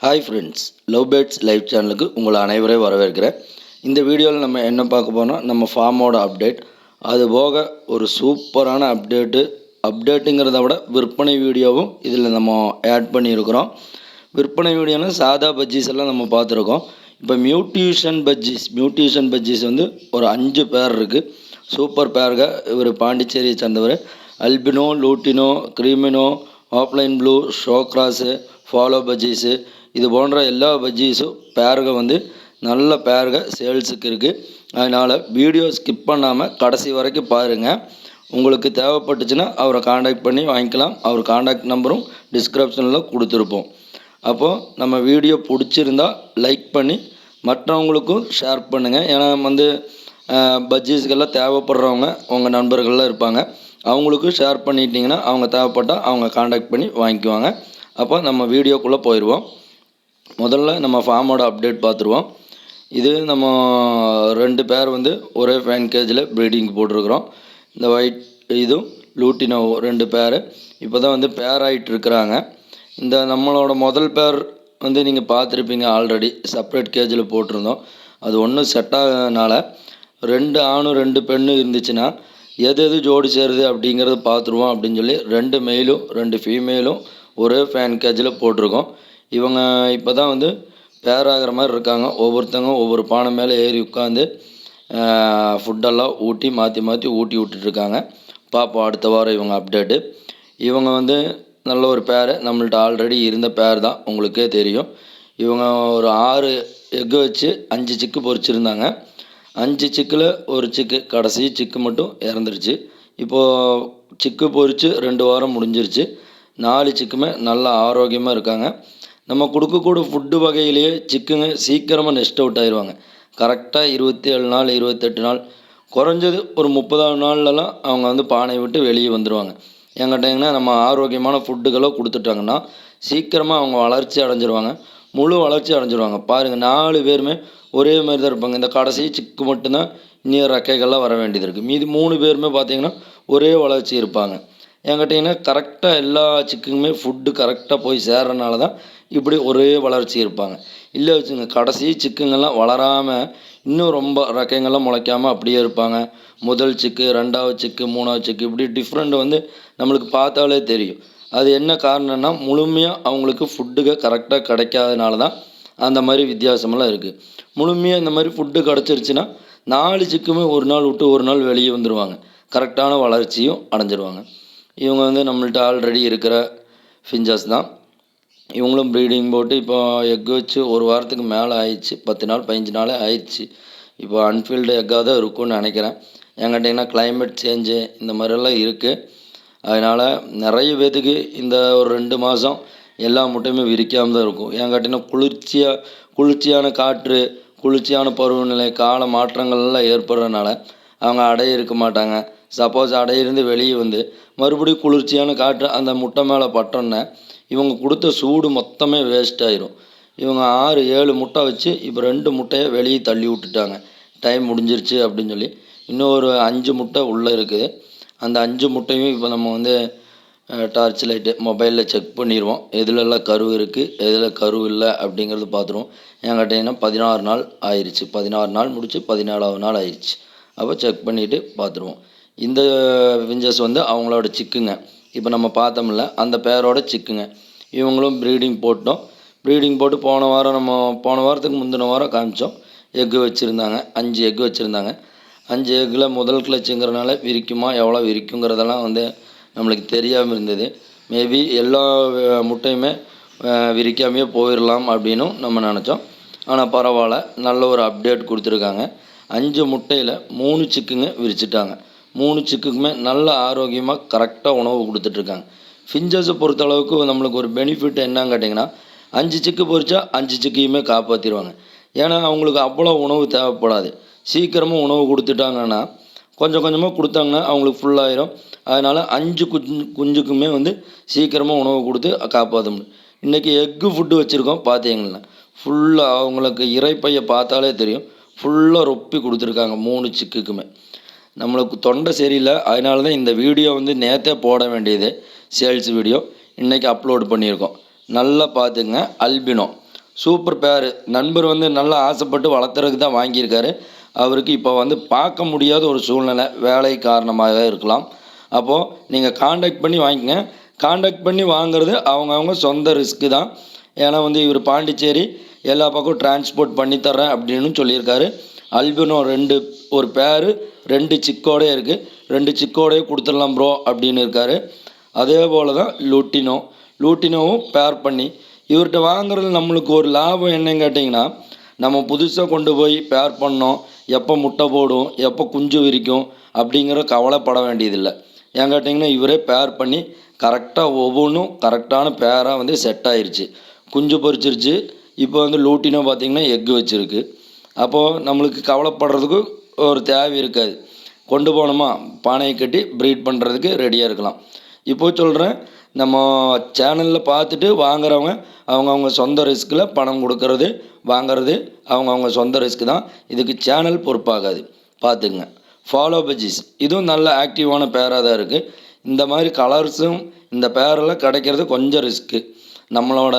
Hi friends love birds live சேனலுக்கு உங்களை அனைவரையும் வரவேற்கிறேன். இந்த வீடியோவில் நம்ம என்ன பார்க்க போனால் நம்ம ஃபார்மோட அப்டேட் அது போக ஒரு சூப்பரான அப்டேட்டு அப்டேட்டுங்கிறத விட விற்பனை வீடியோவும் இதில் நம்ம ஆட் பண்ணியிருக்கிறோம். விற்பனை வீடியோனா சாதா பஜ்ஜீஸ் எல்லாம் நம்ம பார்த்துருக்கோம். இப்போ மியூட்டியூஷன் பஜ்ஜீஸ் மியூட்டியூஷன் பஜ்ஜீஸ் வந்து ஒரு அஞ்சு பேர் இருக்குது சூப்பர் பேருங்க இவர் பாண்டிச்சேரியை சேர்ந்தவர். Albino lutino creamino opaline blue ஷோக்ராஸு fallow budgies இது போன்ற எல்லா பஜ்ஜீஸும் பேருக வந்து நல்ல பேருக சேல்ஸுக்கு இருக்குது அதனால் வீடியோ ஸ்கிப் பண்ணாமல் கடைசி வரைக்கும் பாருங்கள் உங்களுக்கு தேவைப்பட்டுச்சுன்னா அவரை காண்டாக்ட் பண்ணி வாங்கிக்கலாம். அவர் காண்டாக்ட் நம்பரும் டிஸ்கிரிப்ஷனில் கொடுத்துருப்போம். அப்போது நம்ம வீடியோ பிடிச்சிருந்தா லைக் பண்ணி மற்றவங்களுக்கும் ஷேர் பண்ணுங்கள் ஏன்னா வந்து பஜ்ஜீஸ்க்கெல்லாம் தேவைப்படுறவங்க உங்கள் நண்பர்கள்லாம் இருப்பாங்க. அவங்களுக்கும் ஷேர் பண்ணிட்டீங்கன்னா அவங்க தேவைப்பட்டால் அவங்க காண்டாக்ட் பண்ணி வாங்கிக்குவாங்க. அப்போ நம்ம வீடியோக்குள்ளே போயிடுவோம் முதல்ல நம்ம ஃபார்மோட அப்டேட் பார்த்துருவோம். இது நம்ம ரெண்டு பேர் வந்து ஒரே ஃபேன் கேஜில் ப்ரீடிங் போட்டிருக்கிறோம். இந்த ஒயிட் இதுவும் லூட்டினோ ரெண்டு பேர் இப்போ தான் வந்து பேர் ஆகிட்டு இருக்கிறாங்க. இந்த நம்மளோட முதல் பேர் வந்து நீங்கள் பார்த்துருப்பீங்க ஆல்ரெடி செப்பரேட் கேஜில் போட்டிருந்தோம். அது ஒன்றும் செட் ஆகாதனால ரெண்டு ஆணும் ரெண்டு பெண்ணும் இருந்துச்சுன்னா எது எது ஜோடி சேருது அப்படிங்கிறத பார்த்துருவோம் அப்படின்னு சொல்லி ரெண்டு மெயிலும் ரெண்டு ஃபீமேலும் ஒரே ஃபேன் கேஜில் போட்டிருக்கோம். இவங்க இப்போ தான் வந்து பேராகிற மாதிரி இருக்காங்க. ஒவ்வொருத்தங்க ஒவ்வொரு பானை மேலே ஏறி உட்காந்து ஃபுட்டெல்லாம் ஊட்டி மாற்றி மாற்றி ஊட்டி விட்டுட்ருக்காங்க பார்ப்போம் அடுத்த வாரம் இவங்க அப்டேட்டு இவங்க வந்து நல்ல ஒரு பேர் நம்மள்ட்ட ஆல்ரெடி இருந்த பேர் தான். உங்களுக்கே தெரியும். இவங்க ஒரு ஆறு எக்கு வச்சு அஞ்சு சிக்கு பொறிச்சிருந்தாங்க அஞ்சு சிக்கில் ஒரு சிக்கு கடைசி சிக்கு மட்டும் இறந்துருச்சு. இப்போது சிக்கு பொரித்து ரெண்டு வாரம் முடிஞ்சிருச்சு. நாலு சிக்குமே நல்லா ஆரோக்கியமாக இருக்காங்க. நம்ம கொடுக்கக்கூடிய ஃபுட்டு வகையிலேயே சிக்குங்க சீக்கிரமாக நெஸ்ட் அவுட் ஆயிடுவாங்க கரெக்டாக இருபத்தி ஏழு நாள் இருபத்தெட்டு நாள். குறைஞ்சது ஒரு முப்பதாவது நாள்லலாம் அவங்க வந்து பானையை விட்டு வெளியே வந்துடுவாங்க எங்கிட்டங்கன்னா நம்ம ஆரோக்கியமான ஃபுட்டுகளோ கொடுத்துட்டாங்கன்னா சீக்கிரமாக அவங்க வளர்ச்சி அடைஞ்சிருவாங்க. முழு வளர்ச்சி அடைஞ்சிருவாங்க. பாருங்கள் நாலு பேருமே ஒரே மாதிரி தான் இருப்பாங்க. இந்த கடைசி சிக்கு மட்டும்தான் இன்னும் ரெக்கைகள்லாம் வர வேண்டியது இருக்குது மீதி மூணு பேருமே பார்த்தீங்கன்னா ஒரே வளர்ச்சி இருப்பாங்க. என்கிட்டங்கன்னா கரெக்டாக எல்லா சிக்குக்குமே ஃபுட்டு கரெக்டாக போய் சேர்றனால தான் இப்படி ஒரே வளர்ச்சி இருப்பாங்க. இல்லை வச்சுங்க கடைசி சிக்குங்கள்லாம் வளராமல் இன்னும் ரொம்ப ரெக்கைங்கெல்லாம் முளைக்காமல் அப்படியே இருப்பாங்க. முதல் சிக்கு ரெண்டாவது சிக்கு மூணாவது சிக்கு இப்படி டிஃப்ரெண்ட் வந்து நம்மளுக்கு பார்த்தாலே தெரியும். அது என்ன காரணம்னா முழுமையாக அவங்களுக்கு ஃபுட்டுக கரெக்டாக கிடைக்காதனால தான் அந்த மாதிரி வித்தியாசமெல்லாம் இருக்குது முழுமையாக இந்த மாதிரி ஃபுட்டு கிடச்சிருச்சுன்னா நாலு சிக்குமே ஒரு நாள் விட்டு ஒரு நாள் வெளியே வந்துடுவாங்க கரெக்டான வளர்ச்சியும் அடைஞ்சிருவாங்க. இவங்க வந்து நம்மள்ட்ட ஆல்ரெடி இருக்கிற ஃபிஞ்சஸ் தான். இவங்களும் ப்ரீடிங் போட்டு இப்போ எக் வச்சு ஒரு வாரத்துக்கு மேலே ஆயிடுச்சு. பத்து நாள் பதினஞ்சு நாளே ஆயிடுச்சு. இப்போ அன்ஃபீல்டு எக்காக தான் இருக்கும்னு நினைக்கிறேன். என்கிட்டங்கன்னா கிளைமேட் சேஞ்சு இந்த மாதிரியெல்லாம் இருக்குது அதனால் நிறைய பேத்துக்கு இந்த ஒரு ரெண்டு மாதம் எல்லா முட்டையுமே விரிக்காமல் தான் இருக்கும். என்கிட்டனா குளிர்ச்சியாக குளிர்ச்சியான காற்று குளிர்ச்சியான பருவநிலை கால மாற்றங்கள்லாம் ஏற்படுறதுனால அவங்க அடைய இருக்க மாட்டாங்க. சப்போஸ் அடையிலேருந்து வெளியே வந்து மறுபடியும் குளிர்ச்சியான காற்று அந்த முட்டை மேலே பட்டோன்னே இவங்க கொடுத்த சூடு மொத்தமே வேஸ்ட் ஆயிரும். இவங்க ஆறு ஏழு முட்டை வச்சு இப்போ ரெண்டு முட்டையை வெளியே தள்ளி விட்டுட்டாங்க. டைம் முடிஞ்சிருச்சு அப்படின்னு சொல்லி. இன்னும் ஒரு அஞ்சு முட்டை உள்ளே இருக்குது. அந்த அஞ்சு முட்டையும் இப்போ நம்ம வந்து டார்ச் லைட்டு மொபைலில் செக் பண்ணிடுவோம் எதுலெல்லாம் கரு இருக்குது எதில் கரு இல்லை அப்படிங்கிறது பார்த்துருவோம். என்கிட்டங்கன்னா பதினாறு நாள் ஆயிடுச்சு பதினாறு நாள் முடிச்சு பதினாலாவது நாள் ஆயிடுச்சு அப்போ செக் பண்ணிவிட்டு பார்த்துருவோம். இந்த விஞ்சஸ் வந்து அவங்களோட சிக்குங்க. இப்போ நம்ம பார்த்தோம்ல அந்த பேரோட சிக்குங்க. இவங்களும் ப்ரீடிங் போட்டோம். ப்ரீடிங் போட்டு போன வாரம் நம்ம போன வாரத்துக்கு முந்தின வாரம் காமிச்சோம். எக்கு வச்சுருந்தாங்க. அஞ்சு எக்கு வச்சுருந்தாங்க. அஞ்சு எக்கில் முதல் கிளச்சுங்கிறனால விரிக்குமா எவ்வளோ விரிக்குங்கிறதெல்லாம் வந்து நம்மளுக்கு தெரியாமல் இருந்தது. மேபி எல்லா முட்டையுமே விரிக்காமையே போயிடலாம் அப்படின்னும் நம்ம நினச்சோம். ஆனால் பரவாயில்ல. நல்ல ஒரு அப்டேட் கொடுத்துருக்காங்க. அஞ்சு முட்டையில் மூணு சிக்குங்க விரிச்சிட்டாங்க. மூணு சிக்குக்குமே நல்ல ஆரோக்கியமாக கரெக்டாக உணவு கொடுத்துட்ருக்காங்க. ஃபிஞ்சஸை பொறுத்தளவுக்கு நம்மளுக்கு ஒரு பெனிஃபிட் என்னன்னு கேட்டிங்கன்னா அஞ்சு சிக்கு பொறிச்சா அஞ்சு சிக்கையுமே காப்பாற்றிடுவாங்க ஏன்னா அவங்களுக்கு அவ்வளோ உணவு தேவைப்படாது. சீக்கிரமாக உணவு கொடுத்துட்டாங்கன்னா கொஞ்சம் கொஞ்சமாக கொடுத்தாங்கன்னா அவங்களுக்கு ஃபுல்லாயிரும் அதனால் அஞ்சு குஞ்சு குஞ்சுக்குமே வந்து சீக்கிரமாக உணவு கொடுத்து காப்பாற்ற முடியும். இன்றைக்கி எக்கு ஃபுட்டு வச்சுருக்கோம் பார்த்தீங்கன்னா ஃபுல்லாக அவங்களுக்கு இறைப்பையை பார்த்தாலே தெரியும். ஃபுல்லாக ரொப்பி கொடுத்துருக்காங்க மூணு சிக்குக்குமே. நம்மளுக்கு தொண்டை சரியில்லை. அதனால தான் இந்த வீடியோ வந்து நேற்றே போட வேண்டியது. Sales video. இன்றைக்கி அப்லோட் பண்ணியிருக்கோம். நல்லா பார்த்துங்க. அல்பினோ. சூப்பர் பேர் நண்பர் வந்து நல்லா ஆசைப்பட்டு வளர்த்துறதுக்கு தான் வாங்கியிருக்காரு. அவருக்கு இப்போ வந்து பார்க்க முடியாத ஒரு சூழ்நிலை வேலை காரணமாக இருக்கலாம். அப்போது நீங்கள் காண்டாக்ட் பண்ணி வாங்கிக்கங்க காண்டாக்ட் பண்ணி வாங்குறது அவங்கவுங்க சொந்த ரிஸ்க்கு தான். ஏன்னா வந்து இவர் பாண்டிச்சேரி எல்லா பக்கம் டிரான்ஸ்போர்ட் பண்ணித்தர்றேன் அப்படின்னு சொல்லியிருக்காரு. அல்பினோ ரெண்டு ஒரு பேர் ரெண்டு சிக்கோடே இருக்குது ரெண்டு சிக்கோடே கொடுத்துடலாம் ப்ரோ அப்படின்னு இருக்கார். அதே போல் தான் லூட்டினோ. லூட்டினோவும் பேர் பண்ணி இவர்கிட்ட வாங்குறது நம்மளுக்கு ஒரு லாபம் என்னன்னு கேட்டிங்கன்னா நம்ம புதுசாக கொண்டு போய் பேர் பண்ணோம். எப்போ முட்டை போடும் எப்போ குஞ்சு விரிக்கும் அப்படிங்கிற கவலைப்பட வேண்டியதில்லை. ஏன் கேட்டிங்கன்னா இவரே பேர் பண்ணி கரெக்டாக ஒவ்வொன்றும் கரெக்டான பேராக வந்து செட் ஆயிடுச்சு குஞ்சு பொறிச்சிருச்சு இப்போ வந்து லூட்டினோ பார்த்திங்கன்னா எக்கு வச்சுருக்கு. அப்போது நம்மளுக்கு கவலைப்படுறதுக்கு ஒரு தேவை இருக்காது. கொண்டு போனோமா பானையை கட்டி ப்ரீட் பண்ணுறதுக்கு ரெடியாக இருக்கலாம். இப்போ சொல்கிறேன் நம்ம சேனலில் பார்த்துட்டு வாங்குறவங்க அவங்கவுங்க சொந்த ரிஸ்கில் பணம் கொடுக்கறது வாங்குறது அவங்கவுங்க சொந்த ரிஸ்க் தான். இதுக்கு சேனல் பொறுப்பாகாது. பார்த்துக்குங்க. ஃபாலோ பஜ்ஜிஸ் இதுவும் நல்ல ஆக்டிவான பேராக தான் இருக்குது இந்த மாதிரி கலர்ஸும் இந்த பேரெல்லாம் கிடைக்கிறது கொஞ்சம் ரிஸ்க்கு நம்மளோட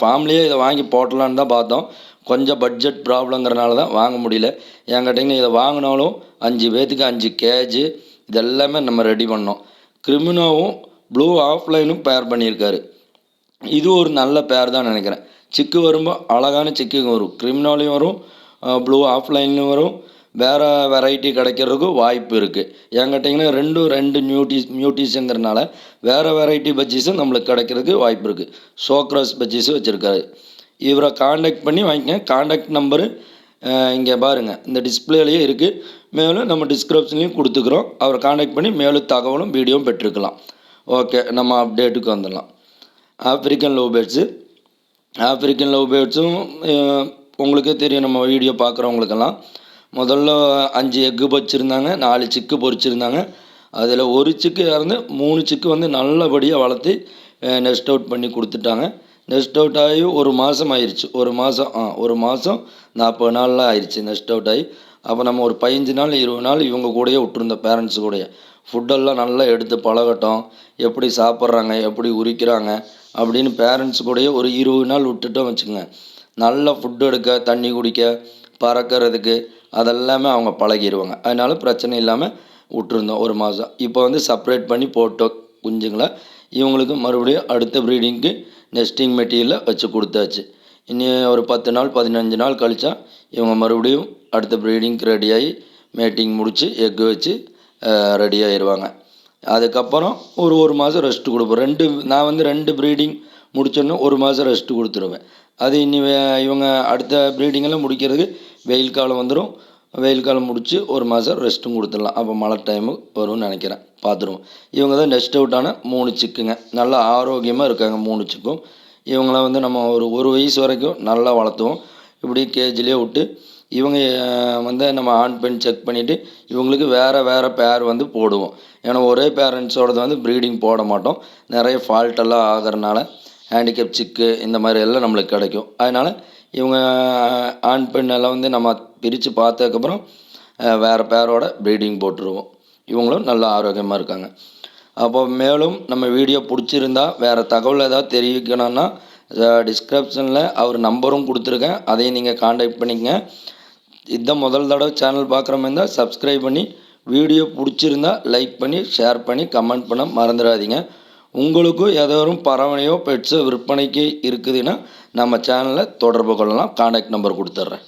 ஃபேமிலியே இதை வாங்கி போட்டலான்னு தான் பார்த்தோம். கொஞ்சம் பட்ஜெட் ப்ராப்ளங்கிறனால தான் வாங்க முடியல. ஏன் கேட்டிங்கன்னா இதை வாங்கினாலும் அஞ்சு பேர்த்துக்கு அஞ்சு கேஜு இதெல்லாமே நம்ம ரெடி பண்ணோம். கிரிமினோவும் ப்ளூ ஆஃப்லைனும் பேர் பண்ணியிருக்காரு. இது ஒரு நல்ல பேர் தான் நினைக்கிறேன். சிக்கு வரும்போது அழகான சிக்குங்க வரும். கிரிமினாலையும் வரும் ப்ளூ ஆஃப்லைன்லையும் வரும். வேறு வெரைட்டி கிடைக்கிறதுக்கு வாய்ப்பு இருக்குது ஏன் கேட்டிங்கன்னா ரெண்டும் ரெண்டு நியூட்டிஸ் மியூட்டிஸுங்கிறனால வேறு வெரைட்டி பஜ்ஜீஸும் நம்மளுக்கு கிடைக்கிறதுக்கு வாய்ப்பு இருக்குது சோக்ரஸ் பஜ்ஜீஸும் வச்சுருக்காரு. இவரை காண்டாக்ட் பண்ணி வாங்கிக்கங்க. காண்டாக்ட் நம்பரு இங்கே பாருங்கள் இந்த டிஸ்பிளேலேயே இருக்குது மேலும் நம்ம டிஸ்கிரிப்ஷன்லேயும் கொடுத்துக்குறோம். அவரை காண்டாக்ட் பண்ணி மேலும் தகவலும் வீடியோவும் பெற்றுக்கலாம் ஓகே நம்ம அப்டேட்டுக்கு வந்துடலாம். African love birds African love பேர்ட்ஸும் உங்களுக்கே தெரியும். நம்ம வீடியோ பார்க்குறவங்களுக்கெல்லாம். முதல்ல அஞ்சு எக்கு பொரிச்சிருந்தாங்க. நாலு சிக்கு பொரிச்சிருந்தாங்க. அதில் ஒரு சிக்கு இறந்து மூணு சிக்கு வந்து நல்லபடியாக வளர்த்து நெஸ்ட் அவுட் பண்ணி கொடுத்துட்டாங்க. நெஸ்ட் அவுட் ஆகி ஒரு மாதம் ஆயிடுச்சு ஒரு மாதம் ஆ ஒரு மாதம் நாற்பது நாளில் ஆயிடுச்சு நெஸ்ட் அவுட் ஆகி அப்போ நம்ம ஒரு பதினஞ்சு நாள் இருபது நாள் இவங்க கூடயே விட்டுருந்தோம் பேரண்ட்ஸ் கூடயே. ஃபுட்டெல்லாம் நல்லா எடுத்து பழகட்டும். எப்படி சாப்பிட்றாங்க எப்படி உரிக்கிறாங்க அப்படின்னு பேரண்ட்ஸ் கூடயே ஒரு இருபது நாள் விட்டுட்டோம் வச்சுக்கோங்க. நல்ல ஃபுட்டு எடுக்க தண்ணி குடிக்க பறக்கிறதுக்கு அதெல்லாமே அவங்க பழகிடுவாங்க அதனால பிரச்சனை இல்லாமல் விட்டுருந்தோம் ஒரு மாதம் இப்போ வந்து செப்ரேட் பண்ணி போட்டோம் குஞ்சுங்களை. இவங்களுக்கு மறுபடியும் அடுத்த ப்ரீடிங்க்கு நெஸ்டிங் மெட்டீரியலில் வச்சு கொடுத்தாச்சு. இனி ஒரு பத்து நாள் பதினஞ்சு நாள் கழித்தா இவங்க மறுபடியும் அடுத்த ப்ரீடிங்க்கு ரெடியாகி மேட்டிங் முடித்து எக்கு வச்சு ரெடி ஆயிடுவாங்க அதுக்கப்புறம் ஒரு ஒரு மாதம் ரெஸ்ட் கொடுப்போம். ரெண்டு நான் வந்து ரெண்டு ப்ரீடிங் முடிச்சோன்னே ஒரு மாதம் ரெஸ்ட்டு கொடுத்துருவேன். அது இனி இவங்க அடுத்த ப்ரீடிங்கெல்லாம் முடிக்கிறதுக்கு வெயில் காலம் வந்துடும் வெயில் காலம் முடித்து ஒரு மாதம் ரெஸ்ட்டும் கொடுத்துடலாம். அப்போ மழை டைமு வரும்னு நினைக்கிறேன். பார்த்துருவோம் இவங்க தான் நெஸ்ட் அவுட்டான மூணு சிக்குங்க. நல்லா ஆரோக்கியமாக இருக்காங்க மூணு சிக்கும். இவங்கள வந்து நம்ம ஒரு ஒரு வயசு வரைக்கும் நல்லா வளர்த்துவோம். இப்படி கேஜிலே விட்டு இவங்க வந்து நம்ம ஆண் பெண் செக் பண்ணிவிட்டு இவங்களுக்கு வேறு வேறு பேர் வந்து போடுவோம். ஏன்னா ஒரே பேரண்ட்ஸோடது வந்து ப்ரீடிங் போட மாட்டோம். நிறைய ஃபால்ட்டெல்லாம் ஆகிறனால ஹேண்டிகேப் சிக்கு இந்த மாதிரி எல்லாம் நம்மளுக்கு கிடைக்கும். அதனால் இவங்க ஆண் பெண் எல்லாம் வந்து நம்ம பிரித்து பார்த்ததுக்கப்புறம் வேறு பேரோட ப்ரீடிங் போட்டுருவோம். இவங்களும் நல்லா ஆரோக்கியமாக இருக்காங்க. அப்போ மேலும் நம்ம வீடியோ பிடிச்சிருந்தா வேறு தகவல் ஏதாவது தெரிவிக்கணும்னா டிஸ்கிரிப்ஷனில் அவர் நம்பரும் கொடுத்துருக்கேன். அதையும் நீங்கள் காண்டாக்ட் பண்ணிக்கங்க. இதுதான் முதல் தடவை சேனல் பார்க்குற மாதிரி இருந்தால் சப்ஸ்கிரைப் பண்ணி வீடியோ பிடிச்சிருந்தா லைக் பண்ணி ஷேர் பண்ணி கமெண்ட் பண்ண மறந்துடாதீங்க. உங்களுக்கும் ஏதோரும் பறவையோ பெட்ஸோ விற்பனைக்கு இருக்குதுன்னா நம்ம சேனலை தொடர்பு கொள்ளலாம். காண்டாக்ட் நம்பர் கொடுத்துட்றேன்.